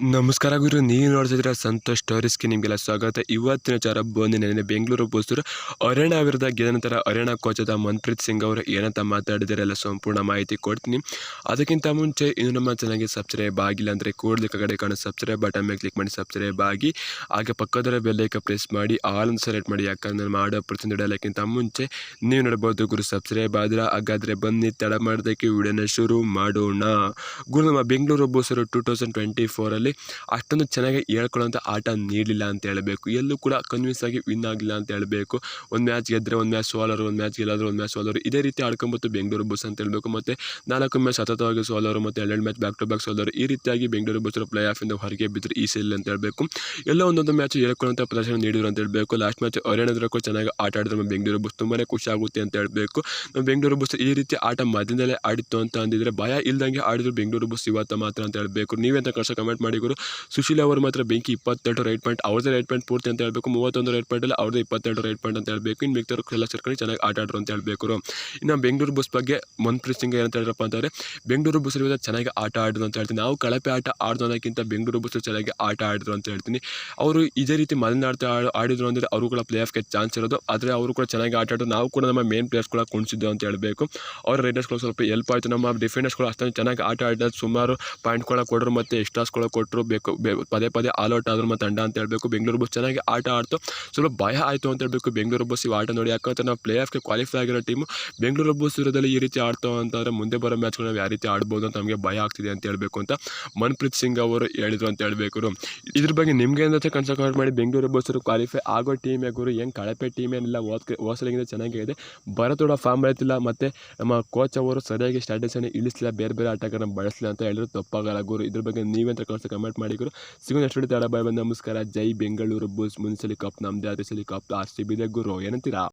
ನಮಸ್ಕಾರ ಗುರು, ನೀವು ನೋಡ್ತಿದ್ರೆ ಸಂತೋಷ್ ಸ್ಟೋರೀಸ್ಗೆ ನಿಮಗೆಲ್ಲ ಸ್ವಾಗತ. ಇವತ್ತಿನ ಚಾರ ಬಂದು ನೆನೆ ಬೆಂಗಳೂರು ಪೋಸ್ತರು ಅರಣ್ಯ ವಿರುದ್ಧ ಗೆದ್ದ ನಂತರ ಹರ್ಯಾಣ ಕೋಚದ ಮನ್ಪ್ರೀತ್ ಸಿಂಗ್ ಅವರು ಏನಂತ ಮಾತಾಡಿದರೆ ಎಲ್ಲ ಸಂಪೂರ್ಣ ಮಾಹಿತಿ ಕೊಡ್ತೀನಿ. ಅದಕ್ಕಿಂತ ಮುಂಚೆ ಇನ್ನು ನಮ್ಮ ಚೆನ್ನಾಗಿ ಸಬ್ಸ್ಕ್ರೈಬ್ ಆಗಿಲ್ಲ ಅಂದರೆ ಕೂಡಲೇ ಕಡೆ ಕಾಣೋ ಸಬ್ಸ್ಕ್ರೈಬ್ ಬಟನ್ ಮೇಲೆ ಕ್ಲಿಕ್ ಮಾಡಿ ಸಬ್ಸ್ಕ್ರೈಬ್ ಆಗಿ, ಹಾಗೆ ಪಕ್ಕದರ ಬೆಲ್ಲೈಕ ಪ್ರೆಸ್ ಮಾಡಿ, ಆಲ್ ಅಂತ ಸೆಲೆಕ್ಟ್ ಮಾಡಿ. ಯಾಕಂದ್ರೆ ನಾನು ಮಾಡೋ ಪ್ರತಿಯೊಂದು ಡೈಲಕ್ಕಿಂತ ಮುಂಚೆ ನೀವು ನೋಡ್ಬೋದು ಗುರು, ಸಬ್ಸ್ಕ್ರೈಬ್ ಆದ್ರೆ ಹಾಗಾದರೆ ಬನ್ನಿ, ತಡ ಮಾಡೋದಕ್ಕೆ ವಿಡಿಯೋನ ಶುರು ಮಾಡೋಣ. ಗುರು, ನಮ್ಮ ಬೆಂಗಳೂರು ಬೋಸರು ಟೂ ತೌಸಂಡ್ ಟ್ವೆಂಟಿ ಫೋರಲ್ಲಿ ಅಷ್ಟೊಂದು ಚೆನ್ನಾಗಿ ಹೇಳ್ಕೊಳ್ಳೋಂಥ ಆಟ ನೀಡಲಿಲ್ಲ ಅಂತ ಹೇಳಬೇಕು. ಎಲ್ಲೂ ಕೂಡ ಕನ್ವಿನ್ಸ್ ಆಗಿ ವಿನ್ ಆಗಿಲ್ಲ ಅಂತ ಹೇಳಬೇಕು. ಒಂದು ಮ್ಯಾಚ್ ಗೆದ್ದರೆ ಒಂದು ಮ್ಯಾಚ್ ಸೋಲರು ಒಂದು ಮ್ಯಾಚ್ ಗೆಲ್ಲಾದ್ರು ಒಂದು ಮ್ಯಾಚ್ ಸೋಲರು ಇದೇ ರೀತಿ ಆಡ್ಕೊಂಬತ್ತು ಬೆಂಗಳೂರು ಬಸ್ ಅಂತ ಹೇಳಬೇಕು. ಮತ್ತು ನಾಲ್ಕು ಮ್ಯಾಚ್ ಸತತವಾಗಿ ಸೋಲರು ಮತ್ತು ಮ್ಯಾಚ್ ಬ್ಯಾಕ್ ಟು ಬ್ಯಾಕ್ ಸೋಲರು ಈ ರೀತಿಯಾಗಿ ಬೆಂಗಳೂರು ಬಸ್ಸರು ಪ್ಲೇ ಆಫಿಂದ ಹೊರಗೆ ಬಿದ್ದರು ಈ ಸೀಲ್ ಅಂತ ಹೇಳಬೇಕು. ಎಲ್ಲ ಒಂದೊಂದು ಮ್ಯಾಚ್ ಹೇಳ್ಕೊಳ್ಳೋಂಥ ಪ್ರದರ್ಶನ ನೀಡಿದ್ರು ಅಂತ ಹೇಳಬೇಕು. ಲಾಸ್ಟ್ ಮ್ಯಾಚ್ ಹರಿಯಾಣದ ಕೂಡ ಚೆನ್ನಾಗಿ ಆಟ ಆಡಿದ್ರು. ನಮ್ಮ ಬೆಂಗಳೂರು ಬಸ್ ತುಂಬಾ ಖುಷಿ ಆಗುತ್ತೆ ಅಂತ ಹೇಳಬೇಕು. ನಮ್ಮ ಬೆಂಗಳೂರು ಬಸ್ ಈ ರೀತಿ ಆಟ ಮಧ್ಯದಲ್ಲೇ ಆಡಿತ್ತು ಅಂತ ಅಂದಿದ್ರೆ ಭಯ ಇಲ್ದಂಗೆ ಆಡಿದ್ರು ಬೆಂಗಳೂರು ಬಸ್ ಇವತ್ತು ಮಾತ್ರ ಅಂತ ಹೇಳಬೇಕು. ನೀವೆಂತ ಕಷ್ಟ ಕಮೆಂಟ್ ಮಾಡಿ. ಗುರು ಸುಶೀಲ್ ಅವರು ಮಾತ್ರ ಬೆಂಕಿ ಇಪ್ಪತ್ತೆರಡು ರೈಟ್ ಪಾಯಿಂಟ್ ಅವ್ರದೇ ರೈಟ್ ಪಾಯಿಂಟ್ ಪೂರ್ತಿ ಅಂತ ಹೇಳಬೇಕು. ಮೂವತ್ತೊಂದು ರೈಟ್ ಪಾಯಿಂಟಲ್ಲಿ ಅವ್ರದ್ದು ಇಪ್ಪತ್ತೆರಡು ರೈಟ್ ಪಾಯಿಂಟ್ ಅಂತ ಹೇಳಬೇಕು. ಇನ್ನು ಮಿಕ್ತರು ಎಲ್ಲ ಸರ್ಕಾರಿ ಚೆನ್ನಾಗಿ ಆಟ ಆಡ್ರು ಅಂತ ಹೇಳಬೇಕು. ಇನ್ನು ಬೆಂಗಳೂರು ಬಸ್ ಬಗ್ಗೆ ಮನ್ಪ್ರೀತ್ ಸಿಂಗ್ ಏನಂತ ಹೇಳಿದ್ರಪ್ಪ ಅಂತಂದರೆ, ಬೆಂಗಳೂರು ಬಸ್ ವಿರುದ್ಧ ಚೆನ್ನಾಗಿ ಆಟ ಆಡಿದ್ರು ಅಂತ ಹೇಳ್ತೀನಿ. ನಾವು ಕಳಪೆ ಆಟ ಆಡಿದ್ರು ಅನ್ನೋಕ್ಕಿಂತ ಬೆಂಗಳೂರು ಬಸ್ ಚೆನ್ನಾಗಿ ಆಟ ಆಡಿದ್ರು ಅಂತ ಹೇಳ್ತೀನಿ. ಅವರು ಇದೇ ರೀತಿ ಮಲೆನಾಡ್ತಾ ಆಡ್- ಆಡಿದ್ರು ಅಂದರೆ ಅವರು ಕೂಡ ಪ್ಲೇ ಆಫ್ಗೆ ಚಾನ್ಸ್ ಇರೋದು. ಆದರೆ ಅವರು ಕೂಡ ಚೆನ್ನಾಗಿ ಆಟ ಆಡೋದು ನಾವು ಕೂಡ ನಮ್ಮ ಮೇನ್ ಪ್ಲೇಯರ್ಸ್ ಕೂಡ ಕುಣಿಸಿದ್ದು ಅಂತ ಹೇಳಬೇಕು. ಅವ್ರ ರೈಡರ್ಸ್ಗಳು ಸ್ವಲ್ಪ ಹೆಲ್ಪ್ ಆಯಿತು. ನಮ್ಮ ಡಿಫೆಂಡರ್ಸ್ಗಳು ಅಷ್ಟೊಂದು ಚೆನ್ನಾಗಿ ಆಟ ಆಡಿದ ಸುಮಾರು ಪಾಯಿಂಟ್ಗಳ ಕೊಡೋರು ಮತ್ತು ಎಕ್ಸ್ಟ್ರಾಸ್ಗಳು ಕೊಟ್ಟರು ಬೇಕು ಪದೇ ಪದೇ ಆಲ್ ಔಟ್ ಆದ್ರು ಮತ್ತು ತಂಡ ಅಂತ ಹೇಳಬೇಕು. ಬೆಂಗಳೂರು ಬಸ್ ಚೆನ್ನಾಗಿ ಆಟ ಆಡ್ತು. ಸ್ವಲ್ಪ ಭಯ ಆಯಿತು ಅಂತ ಹೇಳಬೇಕು. ಬೆಂಗಳೂರು ಬಸ್ ಇವು ಆಟ ನೋಡಿ. ಯಾಕಂದ್ರೆ ನಾವು ಪ್ಲೇ ಆಫ್ಗೆ ಕ್ವಾಲಿಫೈ ಆಗಿರೋ ಟೀಮು ಬೆಂಗಳೂರು ಬಸ್ ವಿರೋಧದಲ್ಲಿ ಈ ರೀತಿ ಆಡ್ತಾವೆ ಅಂತಂದರೆ ಮುಂದೆ ಬರೋ ಮ್ಯಾಚ್ಗಳು ನಾವು ಯಾವ ರೀತಿ ಆಡ್ಬೋದು ಅಂತ ನಮಗೆ ಭಯ ಆಗ್ತಿದೆ ಅಂತ ಹೇಳಬೇಕು ಅಂತ ಮನ್ಪ್ರೀತ್ ಸಿಂಗ್ ಅವರು ಹೇಳಿದರು ಅಂತ ಹೇಳಬೇಕು ಇದ್ರ ಬಗ್ಗೆ ನಿಮಗೆ ಏನಂತ ಕನ್ಸ ಕಮೆಂಟ್ ಮಾಡಿ. ಬೆಂಗಳೂರು ಬಸ್ ಕ್ವಾಲಿಫೈ ಆಗೋ ಟೀಮ್ ಗುರು? ಹೆಂಗೆ ಕಳಪೆ ಟೀಮ್ ಏನಿಲ್ಲ. ಓದ್ ಓಸಲಿಗಿಂತ ಚೆನ್ನಾಗಿದೆ. ಭರತೋಡ ಫಾರ್ಮ್ ಆಯ್ತಿಲ್ಲ ಮತ್ತು ನಮ್ಮ ಕೋಚ್ ಅವರು ಸರಿಯಾಗಿ ಸ್ಟ್ರಾಟಜಿಯನ್ನು ಇಳಿಸಲಿಲ್ಲ. ಬೇರೆ ಬೇರೆ ಆಟಗಾರನ ಬಳಸಲಿಲ್ಲ ಅಂತ ಹೇಳಿದ್ರು. ತಪ್ಪಾಗಲ್ಲ ಗುರು. ಇದ್ರ ಬಗ್ಗೆ ನೀವೆಂತ ಕಮೆಂಟ್ ಮಾಡಿದ್ರು ಸಿಗೋ ನೆಕ್ಸ್ಟ್ ತಡ ಬಾಯ್ ನಮಸ್ಕಾರ. ಜೈ ಬೆಂಗಳೂರು ಬುಲ್ಸ್ ಮುನ್ಸಲಿ ಕಪ್ ನಮ್ದೇ ಆದ ಸಲಿ ಕಪ್ ಆರ್ ಸಿ ಬಿದೆ ಗುರು. ಏನಂತೀರಾ?